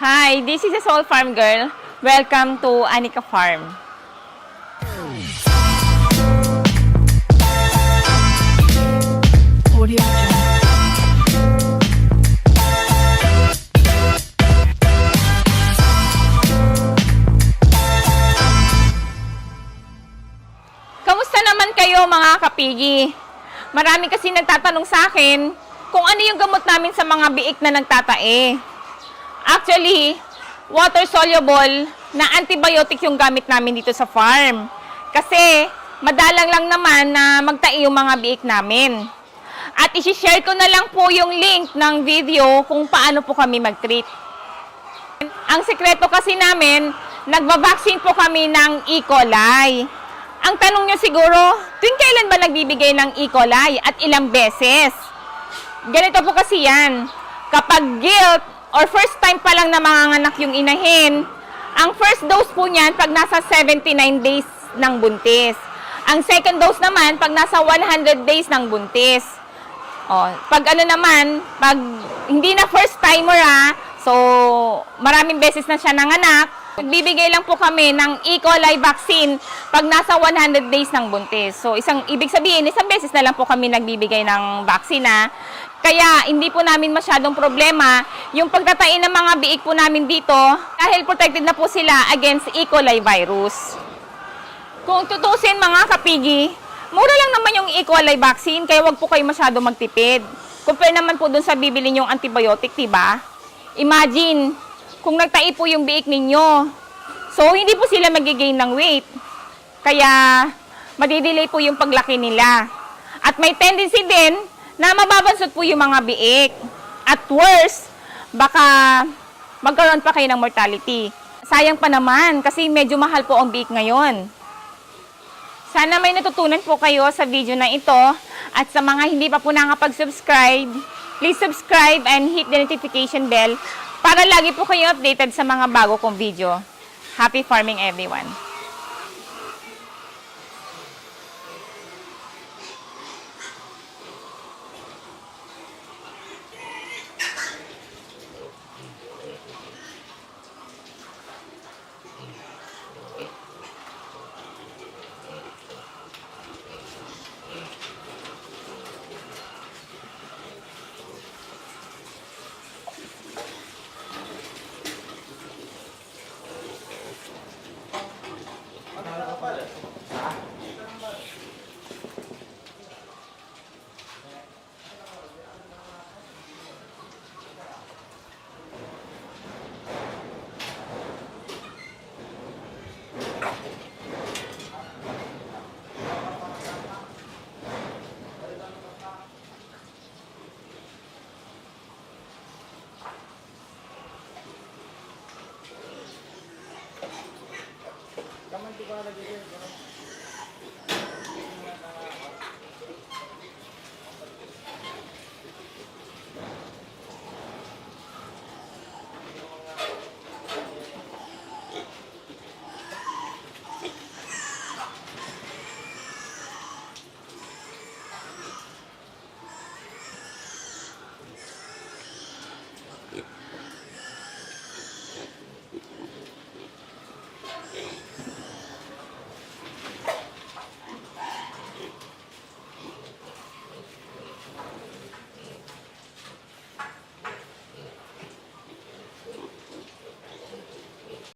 Hi, this is a Soul Farm Girl. Welcome to Anika Farm. Audio kayo mga kapigi? Marami kasi nagtatanong sa akin kung ano yung gamot namin sa mga biik na nagtatae. Actually, water soluble na antibiotic yung gamit namin dito sa farm. Kasi madalang lang naman na magtae yung mga biik namin. At isi-share ko na lang po yung link ng video kung paano po kami mag-treat. Ang sekreto kasi namin, nagba-vaccine po kami ng E. coli. Ang tanong nyo siguro, tuwing kailan ba nagbibigay ng E. coli at ilang beses? Ganito po kasi yan. Kapag guilt or first time pa lang na manganganak yung inahin, ang first dose po niyan pag nasa 79 days ng buntis. Ang second dose naman pag nasa 100 days ng buntis. Oh, pag ano naman, pag hindi na first timer ah, so maraming beses na siya nanganak, bibigay lang po kami ng E. coli vaccine pag nasa 100 days ng buntis. So isang ibig sabihin, isang beses na lang po kami nagbibigay ng vaccine ah. Kaya hindi po namin masyadong problema yung pagtatain ng mga biik po namin dito dahil protected na po sila against E. coli virus. Kung tutusin mga kapigi, mura lang naman yung E. coli vaccine, kaya wag po kayo masyado magtipid. Compare naman po dun sa bibili yung antibiotic, diba? Imagine, kung nagtai po yung biik ninyo, so hindi po sila magigain ng weight. Kaya, madidelay po yung paglaki nila. At may tendency din na mababansot po yung mga biik. At worse, baka magkaroon pa kayo ng mortality. Sayang pa naman kasi medyo mahal po ang biik ngayon. Sana may natutunan po kayo sa video na ito. At sa mga hindi pa po nakapag-subscribe, please subscribe and hit the notification bell para lagi po kayo updated sa mga bago kong video. Happy farming everyone! Kaman tu para lagi dia.